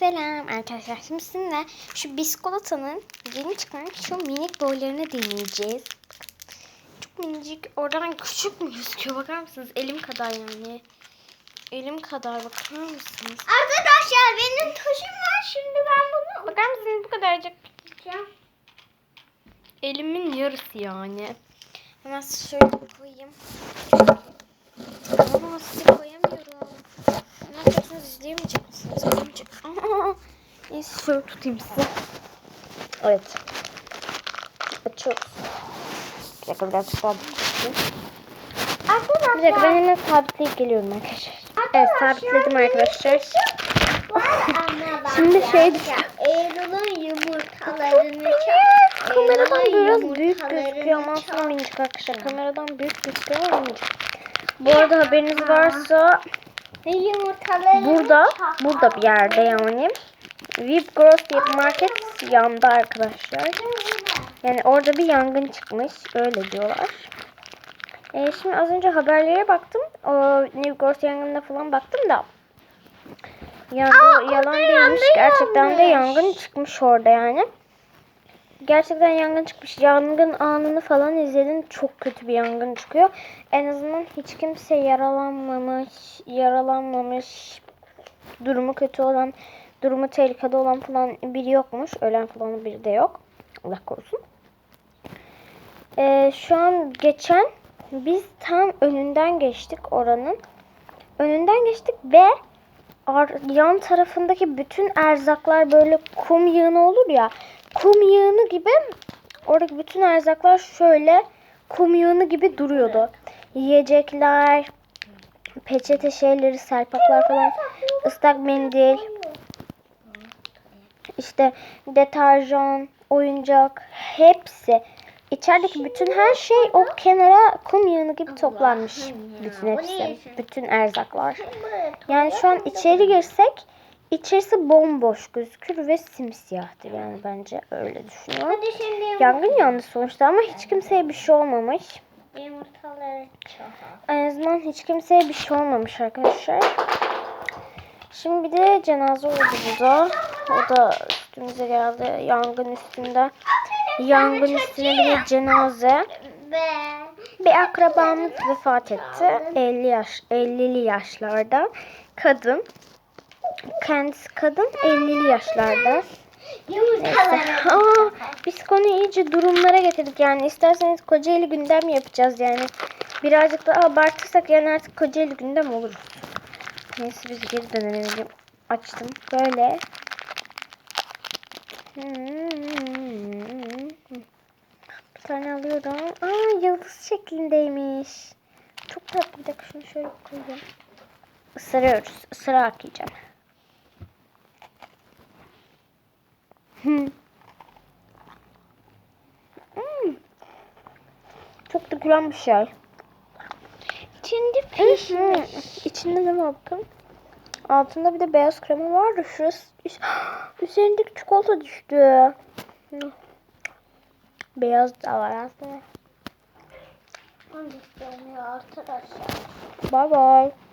Selam arkadaşlar. Şimdi sizinle şu biskolatanın yeni çıkan şu minik boylarını deneyeceğiz. Çok minicik. Oradan küçük mü gözüküyor? Bakar mısınız? Elim kadar yani. Elim kadar bakar mısınız? Arkadaşlar benim taşım var şimdi ben bunu Bakar mısınız? Bu kadarcık. Elimin yarısı yani. Hemen şöyle koyayım. Ama size koyamıyorum. Misiniz? İzleyemeyecek. Neyse şöyle tutayım size. Evet. Açıyoruz. Bir dakika birazcık daha tutayım. Arkadaşlar. Bir dakika ben hemen sabitleyip geliyorum arkadaşlar. Evet sabitledim arkadaşlar. Şimdi şey. Eylül'ün yumurtalarını çal. Kameradan biraz büyük gözüküyor ama aslında minicik arkadaşlar. Kameradan büyük gözüküyor ama minicik. Bu arada haberiniz varsa yumurtalarını burada, burada bir yerde yani. Vip bir market yandı arkadaşlar. Yani orada bir yangın çıkmış. Öyle diyorlar. Ee, şimdi az önce haberlere baktım. O New Gross yangınına falan baktım da. Ya Aa, bu yalan değilmiş. Gerçekten de yanmış. yangın çıkmış orada yani. Gerçekten yangın çıkmış. Yangın anını falan izledim. Çok kötü bir yangın çıkıyor. En azından hiç kimse yaralanmamış, yaralanmamış, durumu kötü olan, durumu tehlikede olan falan biri yokmuş. Ölen falan biri de yok. Allah korusun. Ee, şu an geçen biz tam önünden geçtik oranın. Önünden geçtik ve yan tarafındaki bütün erzaklar böyle kum yığını olur ya. Kum yığını gibi oradaki bütün erzaklar şöyle kum yığını gibi duruyordu. Yiyecekler, peçete şeyleri, serpaklar falan, ıslak mendil, işte deterjan, oyuncak hepsi. İçerideki bütün her şey o kenara kum yığını gibi toplanmış. Bütün hepsi. Bütün erzaklar. Yani şu an içeri girsek içerisi bomboş gözükür ve simsiyahtır yani bence öyle düşünüyorum. Yangın yandı sonuçta ama hiç kimseye bir şey olmamış. yumurtaları. En azından hiç kimseye bir şey olmamış arkadaşlar. Şimdi bir de cenaze oldu burada. O da üstümüze geldi. Yangın üstünde. Yangın üstüne bir cenaze. Bir akrabamız vefat etti. 50 yaş, 50'li yaşlarda. Kadın. Kendisi kadın 50'li yaşlarda. yumurtaları. Aa, biz konuyu iyice durumlara getirdik yani. isterseniz Kocaeli gündem yapacağız yani. Birazcık daha abartırsak yani artık Kocaeli gündem olur. Neyse biz geri dönelim. Açtım. Böyle. Bir tane alıyorum. Aa yıldız şeklindeymiş. Çok tatlı. Bir dakika şunu şöyle koyayım. Isırıyoruz. Isırarak yiyeceğim. Hmm. Çok da güzel bir şey. İçinde Hmm. İçinde ne var. Altında bir de beyaz krema var da şurası üzerindeki çikolata düştü. Beyaz da var aslında. Arkadaşlar. Bye bye.